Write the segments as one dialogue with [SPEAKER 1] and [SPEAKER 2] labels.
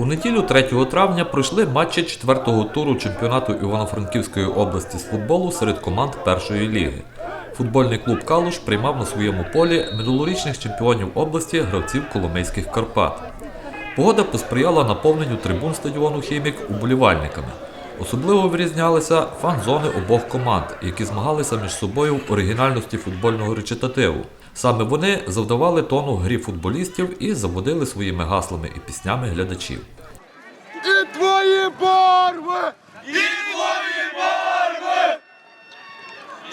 [SPEAKER 1] У неділю 3 травня пройшли матчі 4-го туру чемпіонату Івано-Франківської області з футболу серед команд першої ліги. Футбольний клуб Калуш приймав на своєму полі минулорічних чемпіонів області гравців Коломийських Карпат. Погода посприяла наповненню трибун стадіону Хімік уболівальниками. Особливо вирізнялися фан-зони обох команд, які змагалися між собою в оригінальності футбольного речитативу. Саме вони завдавали тону грі футболістів і заводили своїми гаслами і піснями глядачів.
[SPEAKER 2] І твої барви!
[SPEAKER 3] І твої барви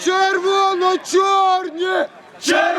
[SPEAKER 2] Червоно-чорні!
[SPEAKER 3] червоно-чорні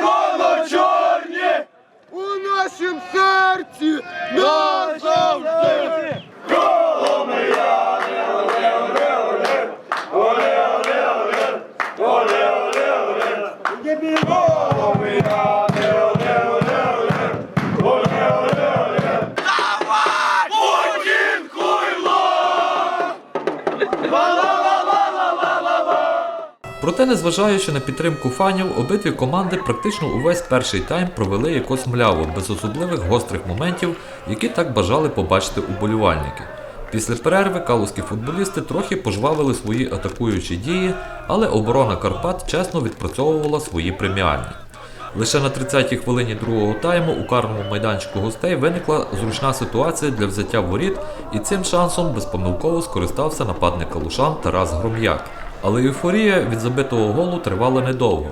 [SPEAKER 1] Проте, незважаючи на підтримку фанів, обидві команди практично увесь перший тайм провели якось мляво, без особливих гострих моментів, які так бажали побачити уболівальники. Після перерви калузькі футболісти трохи пожвавили свої атакуючі дії, але оборона Карпат чесно відпрацьовувала свої преміальні. Лише на 30-й хвилині другого тайму у карному майданчику гостей виникла зручна ситуація для взяття воріт, і цим шансом безпомилково скористався нападник Калушан Тарас Гром'як. Але ейфорія від забитого голу тривала недовго.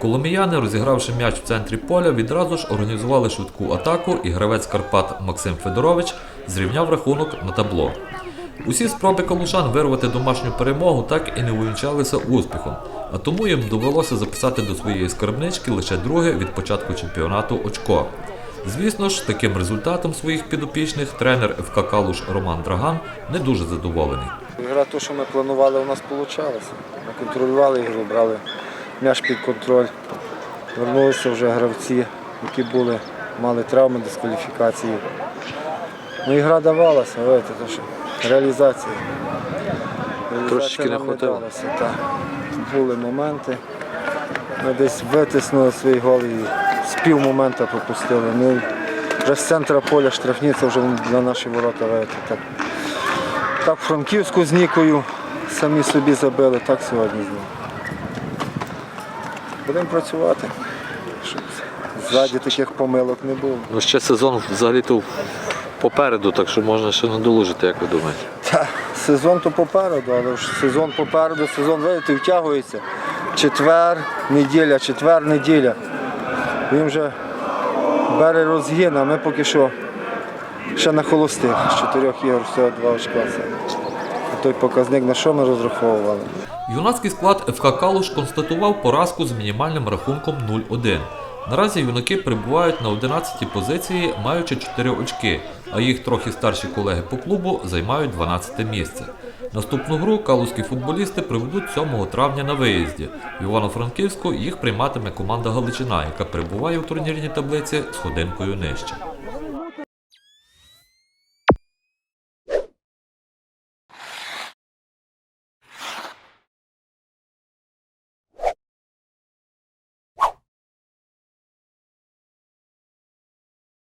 [SPEAKER 1] Коломіяни, розігравши м'яч в центрі поля, відразу ж організували швидку атаку, і гравець Карпат Максим Федорович зрівняв рахунок на табло. Усі спроби калушан вирвати домашню перемогу так і не увінчалися успіхом, а тому їм довелося записати до своєї скарбнички лише друге від початку чемпіонату очко. Звісно ж, таким результатом своїх підопічних тренер ФК Калуш Роман Драган не дуже задоволений.
[SPEAKER 4] Гра, то, що ми планували, у нас вийшло. Ми контролювали ігру, брали м'яч під контроль. Вернулися вже гравці, які були, мали травми, дискваліфікації. Ну, і гра давалася, знаєте, то, що реалізація. Реалізація
[SPEAKER 5] Трошечки не хватило.
[SPEAKER 4] так. Були моменти. Ми десь витиснули свій гол і з пів моменту пропустили. Ну, вже з центра поля штрафні, це вже для нашої ворота. знаєте, Так, так Франківську з Нікою самі собі забили, так сьогодні знову. Будемо працювати, щоб ззаді таких помилок не було.
[SPEAKER 5] Ну ще сезон взагалі-то попереду, так що можна ще надолужити, як ви думаєте?
[SPEAKER 4] Та, сезон то попереду, але ж сезон попереду, сезон видите, втягується. Четвер, неділя, четвер, неділя. Він вже бере розгін, а ми поки що ще на холостих. З чотирьох ігор всього два очка. Це той показник, на що ми розраховували.
[SPEAKER 1] Юнацький склад ФК Калуш констатував поразку з мінімальним рахунком 0-1. Наразі юнаки перебувають на 11-й позиції, маючи 4 очки, а їх трохи старші колеги по клубу займають 12 місце. Наступну гру калузькі футболісти приведуть 7 травня на виїзді. В Івано-Франківську їх прийматиме команда Галичина, яка перебуває у турнірній таблиці з ходинкою нижче.